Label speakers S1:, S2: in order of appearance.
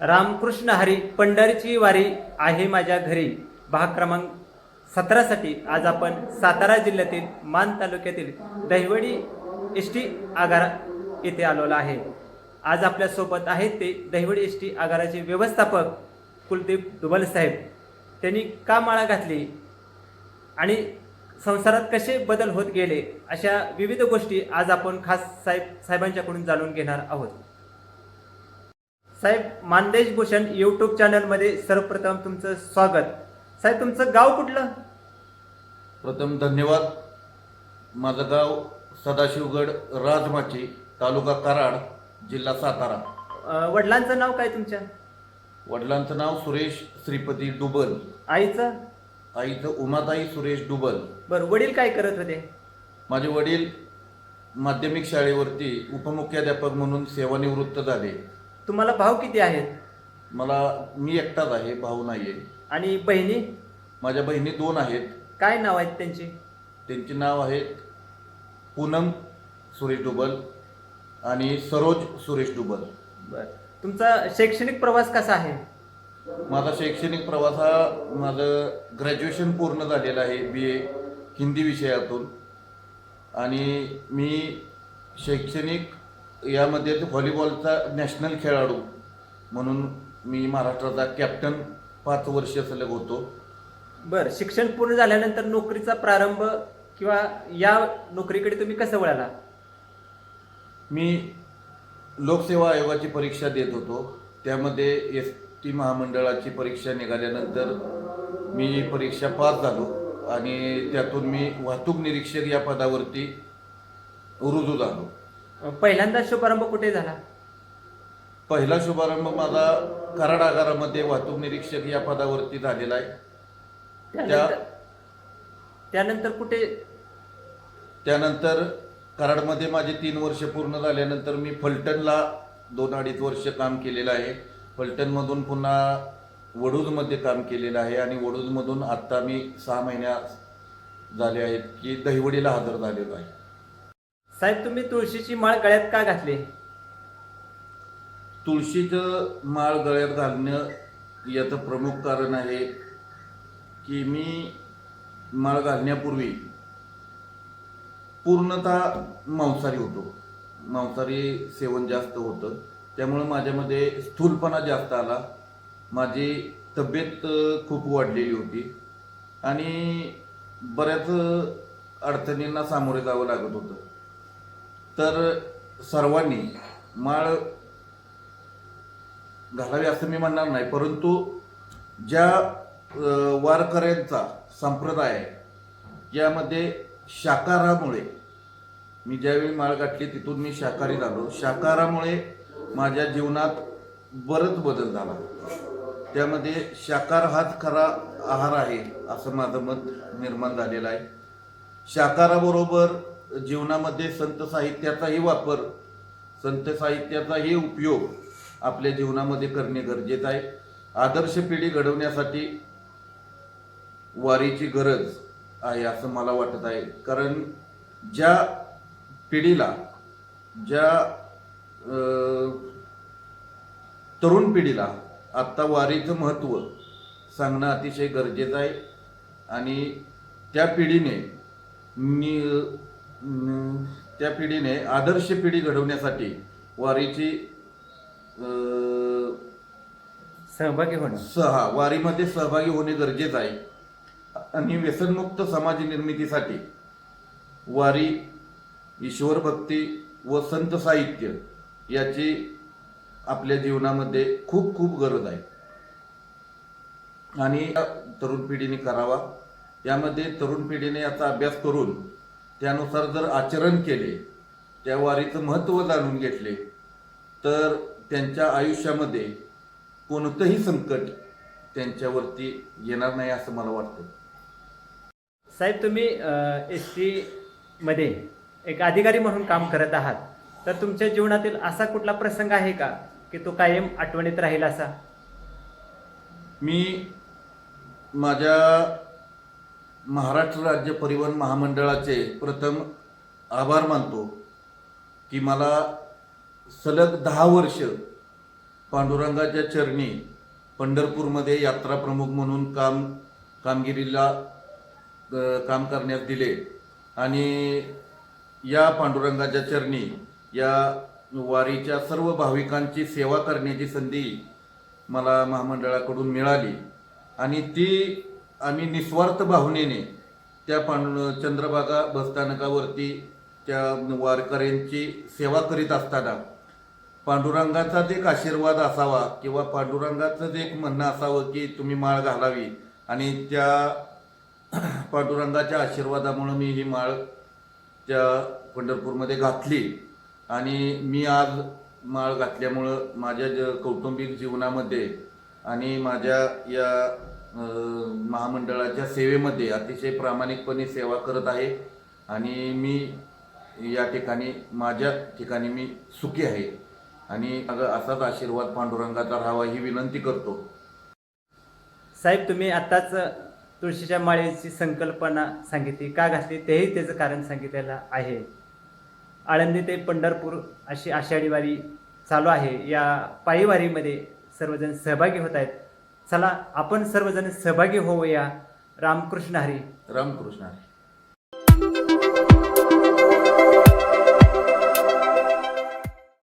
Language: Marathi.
S1: रामकृष्ण हरी पंढरीची वारी आहे माझ्या घरी. भाग क्रमांक सतरासाठी आज आपण सातारा जिल्ह्यातील मान तालुक्यातील दहिवडी एस टी आगारा येथे आलेलो आहे. आज आपल्यासोबत आहेत ते दहिवडी एस टी आगाराचे व्यवस्थापक कुलदीप दुबल साहेब. त्यांनी का माळा घातली आणि संसारात कसे बदल होत गेले अशा विविध गोष्टी आज आपण खास साहेब साहेबांच्याकडून जाणून घेणार आहोत. साहेब मानदेश भूषण यूट्यूब चॅनलमध्ये सर्वप्रथम तुमचं स्वागत. साहेब तुमचं गाव कुठलं?
S2: प्रथम धन्यवाद. माझं गाव सदाशिवगड राजमाची तालुका कराड जिल्हा सातारा.
S1: अं, वडिलांचं नाव काय तुमच्या?
S2: वडिलांचं नाव सुरेश श्रीपती डुबल.
S1: आईचं?
S2: आईचं उमाताई सुरेश डुबल.
S1: बरं वडील काय करत होते?
S2: माझे वडील माध्यमिक शाळेवरती उपमुख्याध्यापक म्हणून सेवानिवृत्त झाले.
S1: तुम्हाला भाऊ किती आहेत?
S2: मला मी एकटाच आहे भाऊ नाही आहे
S1: आणि बहिणी?
S2: माझ्या बहिणी दोन आहेत.
S1: काय नाव आहेत त्यांची?
S2: त्यांची नाव आहेत पूनम सुरेश डुबल आणि सरोज सुरेश डुबल.
S1: बरं. तुमचा शैक्षणिक प्रवास कसा आहे?
S2: माझा शैक्षणिक प्रवास हा माझं ग्रॅज्युएशन पूर्ण झालेलं आहे बी ए हिंदी विषयातून. आणि मी शैक्षणिक यामध्ये व्हॉलीबॉलचा नॅशनल खेळाडू म्हणून मी महाराष्ट्राचा कॅप्टन पाच वर्ष सलग होतो.
S1: बरं शिक्षण पूर्ण झाल्यानंतर नोकरीचा प्रारंभ किंवा या नोकरीकडे तुम्ही कसं वळाला?
S2: मी लोकसेवा आयोगाची परीक्षा देत होतो. त्यामध्ये एस टी महामंडळाची परीक्षा निघाल्यानंतर मी परीक्षा पास झालो आणि त्यातून मी वाहतूक निरीक्षक या पदावरती रुजू झालो.
S1: पहिल्यांदा शुभारंभ कुठे झाला?
S2: पहिला शुभारंभ माझा कराड आगारामध्ये वाहतूक निरीक्षक या पदावरती झालेला आहे.
S1: त्यानंतर? त्यानंतर कुठे?
S2: त्यानंतर कराडमध्ये माझे तीन वर्ष पूर्ण झाल्यानंतर मी फलटणला दोन अडीच वर्ष काम केलेलं आहे. फलटणमधून पुन्हा वडूजमध्ये काम केलेलं आहे आणि वडूजमधून आत्ता मी सहा महिन्या झाले आहेत की दहिवडीला हजर झालेलो आहे.
S1: साहेब तुम्ही तुळशीची माळ गळ्यात का घातली?
S2: तुळशीचं माळ गळ्यात घालणं याचं प्रमुख कारण आहे की मी माळ घालण्यापूर्वी पूर्णतः मांसाहारी होतो. मांसाहारी सेवन जास्त होतं. त्यामुळं माझ्यामध्ये स्थूलपणा जास्त आला. माझी तब्येत खूप वाढलेली होती. आणि बऱ्याच अडचणींना सामोरे जावं लागत होतं. तर सर्वांनी माळ घालावी असं मी म्हणणार नाही परंतु ज्या वारकऱ्यांचा संप्रदाय आहे यामध्ये शाकाहारामुळे मी ज्यावेळी माळ गाठली तिथून मी शाकाहारी झालो. शाकाहारामुळे माझ्या जीवनात बरंच बदल झाला. त्यामध्ये शाकार हाच खरा आहार आहे असं माझं मत निर्माण झालेलं आहे. शाकाहाराबरोबर जीवनामध्ये संत साहित्याचाही वापर संत साहित्याचाही उपयोग आपल्या जीवनामध्ये करणे गरजेचं आहे. आदर्श पिढी घडवण्यासाठी वारीची गरज आहे असं मला वाटत आहे. कारण ज्या पिढीला ज्या तरुण पिढीला आत्ता वारीचं महत्त्व सांगणं अतिशय गरजेचं आहे. आणि त्या पिढीने नि त्या पिढीने आदर्श पिढी घडवण्यासाठी वारीची
S1: सहभागी होणं.
S2: सहा वारीमध्ये सहभागी होणे गरजेचं आहे. आणि व्यसनमुक्त समाज निर्मितीसाठी वारी ईश्वर भक्ती व संत साहित्य याची आपल्या जीवनामध्ये खूप खूप गरज आहे. आणि तरुण पिढीने करावा. यामध्ये तरुण पिढीने याचा अभ्यास करून त्यानुसार जर आचरण केले त्या वारीचं महत्त्व जाणून घेतले तर त्यांच्या आयुष्यामध्ये कोणतंही संकट त्यांच्यावरती येणार नाही असं मला वाटतं.
S1: साहेब तुम्ही एस टी मध्ये एक अधिकारी म्हणून काम करत आहात. तर तुमच्या जीवनातील असा कुठला प्रसंग आहे का की तो कायम आठवणीत राहील असा?
S2: मी माझ्या महाराष्ट्र राज्य परिवहन महामंडळाचे प्रथम आभार मानतो की मला सलग दहा वर्ष पांडुरंगाच्या चरणी पंढरपूरमध्ये यात्रा प्रमुख म्हणून काम कामगिरीला काम करण्यास दिले. आणि या पांडुरंगाच्या चरणी या वारीच्या सर्व भाविकांची सेवा करण्याची संधी मला महामंडळाकडून मिळाली. आणि ती आम्ही निस्वार्थ भावनेने त्या पांडु चंद्रभागा बसस्थानकावरती त्या वारकऱ्यांची सेवा करीत असताना पांडुरंगाचाच एक आशीर्वाद असावा किंवा पांडुरंगाचंच एक म्हणणं असावं की तुम्ही माळ घालावी. आणि त्या पांडुरंगाच्या आशीर्वादामुळं मी ही माळ त्या पंढरपूरमध्ये घातली. आणि मी आज माळ घातल्यामुळं माझ्या ज कौटुंबिक जीवनामध्ये आणि माझ्या या महामंडळाच्या सेवेमध्ये अतिशय प्रामाणिकपणे सेवा करत आहे. आणि मी या ठिकाणी माझ्या ठिकाणी मी सुखी आहे. आणि अगं असाच आशीर्वाद पांडुरंगाचा राहावा ही विनंती करतो.
S1: साहेब तुम्ही आत्ताच तुळशीच्या माळेची संकल्पना सांगितली. का घातली? तेही त्याचं कारण सांगितलेलं आहे. आळंदी ते पंढरपूर अशी आषाढी वारी चालू आहे. या पायी वारीमध्ये सर्वजण सहभागी होत आहेत. चला आपण सर्वजण सहभागी होऊया रामकृष्ण हरी
S2: रामकृष्ण हरी.